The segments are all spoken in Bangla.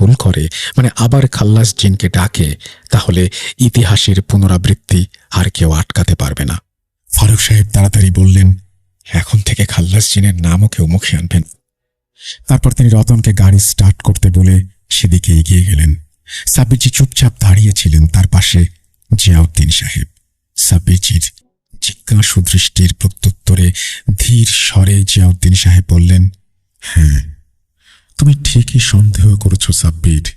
ভুল করে মানে আবার খাল্লাস জিনকে ডাকে, তাহলে ইতিহাসের পুনরাবৃত্তি আর কেউ আটকাতে পারবে না। ফারুক সাহেব তাড়াতাড়ি বললেন, এখন থেকে খাল্লাস জিনের নামও কেউ মুখে আনবেন। তারপর তিনি রতনকে গাড়ি স্টার্ট করতে বলে সেদিকে এগিয়ে গেলেন। সাব্বিরজি চুপচাপ দাঁড়িয়েছিলেন তার পাশে জিয়াউদ্দিন সাহেব। সাব্বিরজির জিজ্ঞাসু দৃষ্টির প্রত্যুত্তরে ধীর স্বরে জিয়াউদ্দিন সাহেব বললেন হ্যাঁ তুমি ঠিকই সন্দেহ করেছ, সাব্বির।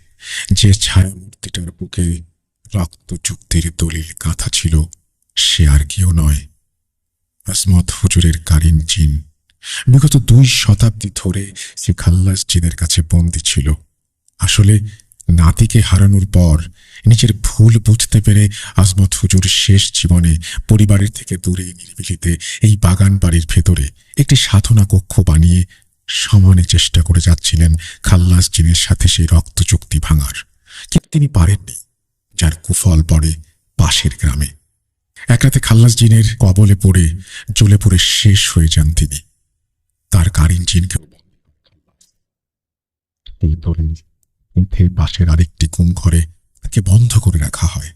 যে ছায়ামূর্তিটার বুকে রক্ত চুক্তির দলিল গাঁথা ছিল, সে আর কেউ নয়। আসমত হুজুরের কারিন জিন বিগত দুই শতাব্দী ধরে সে খাল্লাস জিনের কাছে বন্দী ছিল। আসলে নাতিকে হারানোর পর নিজের ভুল বুঝতে পেরে আজমত হুজুর শেষ জীবনে পরিবারের থেকে দূরে নিরিবিলিতে এই বাগান বাড়ির ভেতরে একটি সাধনা কক্ষ বানিয়ে সমানে চেষ্টা করে যাচ্ছিলেন খাল্লাস জিনের সাথে সেই রক্ত চুক্তি ভাঙার। কিন্তু তিনি পারেননি, যার কুফল পড়ে পাশের গ্রামে। এক রাতে খাল্লাস জিনের কবলে পড়ে জ্বলে পড়ে শেষ হয়ে যান তিনি। তার কারিন জিনকে পাশের আরেকটি কুম ঘরে তাকে বন্ধ করে রাখা হয়।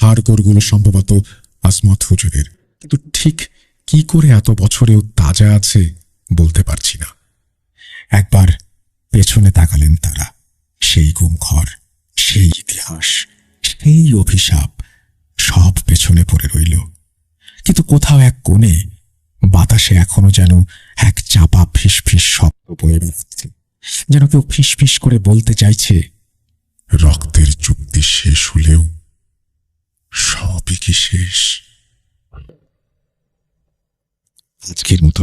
হাড় গোড়গুলো সম্ভবত আসমত হুজুরের। কিন্তু ঠিক কি করে এত বছরেও তাজা আছে বলতে পারছি না। একবার পেছনে তাকালেন তারা। সেই গুম ঘর সেই ইতিহাস, সেই অভিশাপ সব পেছনে পড়ে রইল। কিন্তু কোথাও এক কোণে বাতাসে এখনও যেন এক চাপা ফিস ফিস শব্দ বয়ে বেড়াচ্ছে। যেন কেউ ফিস ফিস করে বলতে চাইছে, রক্তের চুক্তি শেষ হলেও সবই কি শেষ? আজকের মতো